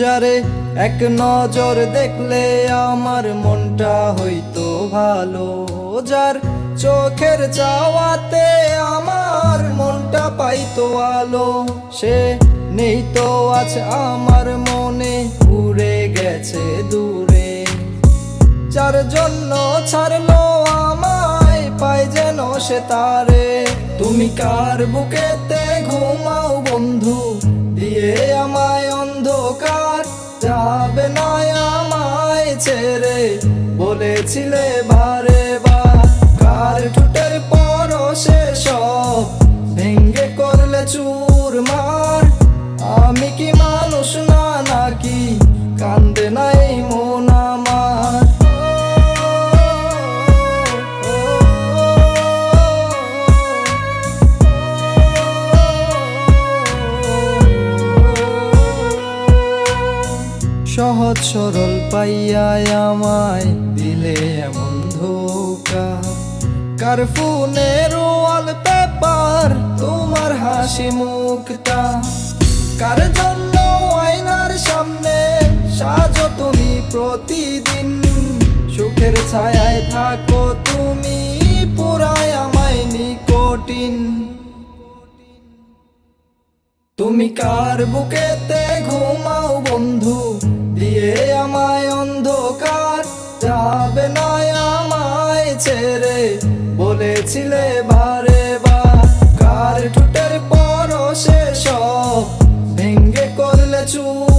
যারে এক নজর দেখলে আমার মনটা হইতো ভালো। যার চোখের চাওয়াতে আমার মনটা পাইতো আলো। সে নেই তো আছে আমার মনে, উড়ে গেছে দূরে। যার জন্য ছাড়লো আমায় পাই যেন সে তারে। তুমি কার বুকেতে ঘুমাও বন্ধু? দিয়ে আমায় বলেছিলে সহজ সরল পাইয়াই আমায় দিলে এমন ধোকা কার ফোনের পেপার, তোমার হাসি মুখটা কার জন্য আয়নার সামনে সাজো তুমি প্রতিদিন? সুখের ছায়ায় থাকো তুমি পুরায় আমায় নিকটিন। তুমি কার বুকেতে ঘুমাও বন্ধু? দিয়ে আমায় অন্ধকার যাবে না আমায় ছেড়ে। বলেছিলে বারে বার, কার ঠুটের পরশে সব ভেঙ্গে করলে চুর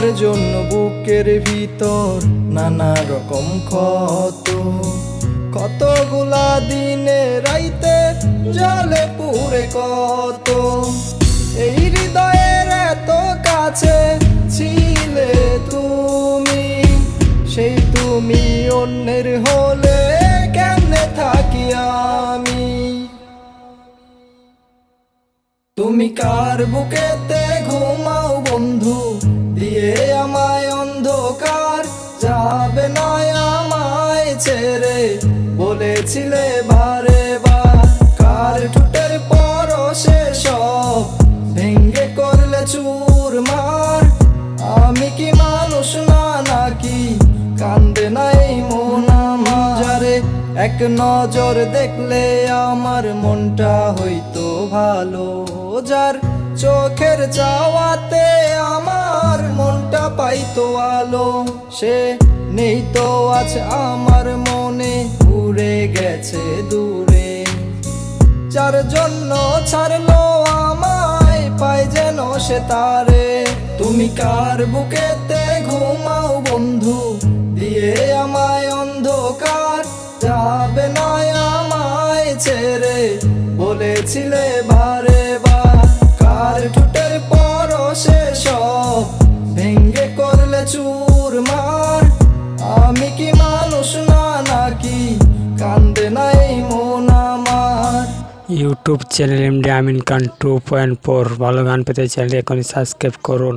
তোমার জন্য বুকের ভিতর নানা রকম ক্ষত। কতগুলা দিনে রাইতে জলে পুরে কত। এই হৃদয়ের এত কাছে ছিলে তুমি, সেই তুমি অন্যের হলে কেমনে থাকি আমি? তুমি কার বুকেতে ঘুমাও অন্ধকার, যাবে না আমায় ছেড়ে। বলেছিলে বারে বার কার ঠুটের পরশে সব ভেঙ্গে করলে চুর মার। আমি কি মানুষ না, নাকি কান্দে নাই মন আমার? এক নজর দেখলে আমার মনটা হইতো ভালো, যার চোখের চাওয়াতে আমার মনটা পাইতো আলো, সে নেই তো আছে আমার মনে, উড়ে গেছে দূরে। যার জন্য ছাড়লো আমায় পাই যেন সে তারে। তুমি কার বুকেতে ঘুমাও বন্ধু? দিয়ে আমায় অন্ধকার যাবে না আমায় ছেড়ে। বলেছিলে বারে সব ভেঙ্গে করলে চুর মার। আমি কি মানুষ না, নাকি কান্দে নাই মন আমার? YouTube channel MD Amin Khan two point four ভালো গান পেতে চ্যানেলটি এখনই সাবস্ক্রাইব করুন।